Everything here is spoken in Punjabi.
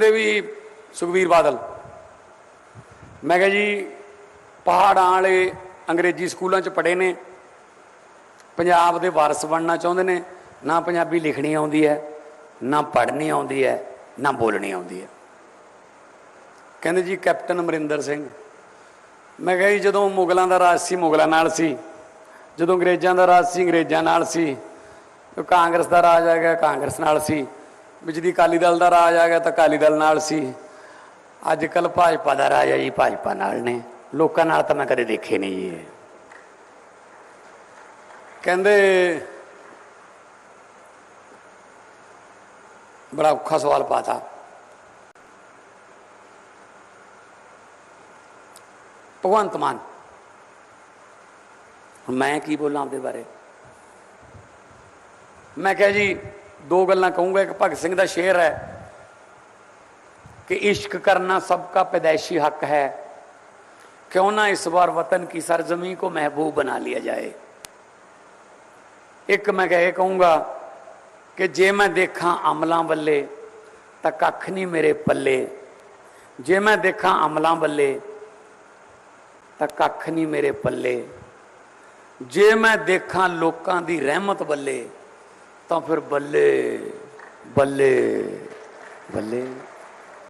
ਕਹਿੰਦੇ ਵੀ ਸੁਖਵੀਰ ਬਾਦਲ। ਮੈਂ ਕਿਹਾ ਜੀ, ਪਹਾੜਾਂ ਵਾਲੇ ਅੰਗਰੇਜ਼ੀ ਸਕੂਲਾਂ 'ਚ ਪੜ੍ਹੇ ਨੇ। ਪੰਜਾਬ ਦੇ ਵਾਰਸ ਬਣਨਾ ਚਾਹੁੰਦੇ ਨੇ। ਨਾ ਪੰਜਾਬੀ ਲਿਖਣੀ ਆਉਂਦੀ ਹੈ, ਨਾ ਪੜ੍ਹਨੀ ਆਉਂਦੀ ਹੈ, ਨਾ ਬੋਲਣੀ ਆਉਂਦੀ ਹੈ। ਕਹਿੰਦੇ ਜੀ, ਕੈਪਟਨ ਅਮਰਿੰਦਰ ਸਿੰਘ। ਮੈਂ ਕਿਹਾ ਜੀ, ਜਦੋਂ ਮੁਗਲਾਂ ਦਾ ਰਾਜ ਸੀ, ਮੁਗਲਾਂ ਨਾਲ ਸੀ। ਜਦੋਂ ਅੰਗਰੇਜ਼ਾਂ ਦਾ ਰਾਜ ਸੀ, ਅੰਗਰੇਜ਼ਾਂ ਨਾਲ ਸੀ। ਕਾਂਗਰਸ ਦਾ ਰਾਜ ਆ ਗਿਆ, ਕਾਂਗਰਸ ਨਾਲ ਸੀ। ਵਿੱਚ ਦੀ ਅਕਾਲੀ ਦਲ ਦਾ ਰਾਜ ਆ ਗਿਆ ਤਾਂ ਅਕਾਲੀ ਦਲ ਨਾਲ ਸੀ। ਅੱਜ ਕੱਲ ਭਾਜਪਾ ਦਾ ਰਾਜ ਹੈ ਜੀ, ਭਾਜਪਾ ਨਾਲ ਨੇ। ਲੋਕਾਂ ਨਾਲ ਤਾਂ ਮੈਂ ਕਦੇ ਦੇਖੇ ਨਹੀਂ ਜੀ। ਕਹਿੰਦੇ, ਬੜਾ ਔਖਾ ਸਵਾਲ ਪਾਤਾ। ਭਗਵੰਤ ਮਾਨ ਮੈਂ ਕੀ ਬੋਲਾਂ ਆਪਦੇ ਬਾਰੇ? ਮੈਂ ਕਿਹਾ ਜੀ ਦੋ ਗੱਲਾਂ ਕਹੂੰਗਾ, ਇੱਕ ਭਗਤ ਸਿੰਘ ਦਾ ਸ਼ੇਰ ਹੈ ਕਿ ਇਸ਼ਕ ਕਰਨਾ ਸਭ ਦਾ ਪੈਦਾਇਸ਼ੀ ਹੱਕ ਹੈ, ਕਿਉਂ ਨਾ ਇਸ ਵਾਰ ਵਤਨ ਕੀ ਸਰਜ਼ਮੀ ਕੋ ਮਹਿਬੂਬ ਬਣਾ ਲਿਆ ਜਾਏ। ਇੱਕ ਮੈਂ ਕਹੇ ਕਹੂੰਗਾ ਕਿ ਜੇ ਮੈਂ ਦੇਖਾਂ ਅਮਲਾਂ ਵੱਲੇ, ਤਾਂ ਕੱਖ ਨਹੀਂ ਮੇਰੇ ਪੱਲੇ। ਜੇ ਮੈਂ ਦੇਖਾਂ ਅਮਲਾਂ ਵੱਲੇ, ਤਾਂ ਕੱਖ ਨਹੀਂ ਮੇਰੇ ਪੱਲੇ। ਜੇ ਮੈਂ ਦੇਖਾਂ ਲੋਕਾਂ ਦੀ ਰਹਿਮਤ ਵੱਲੇ ਤਾਂ ਫਿਰ ਬੱਲੇ ਬੱਲੇ ਬੱਲੇ।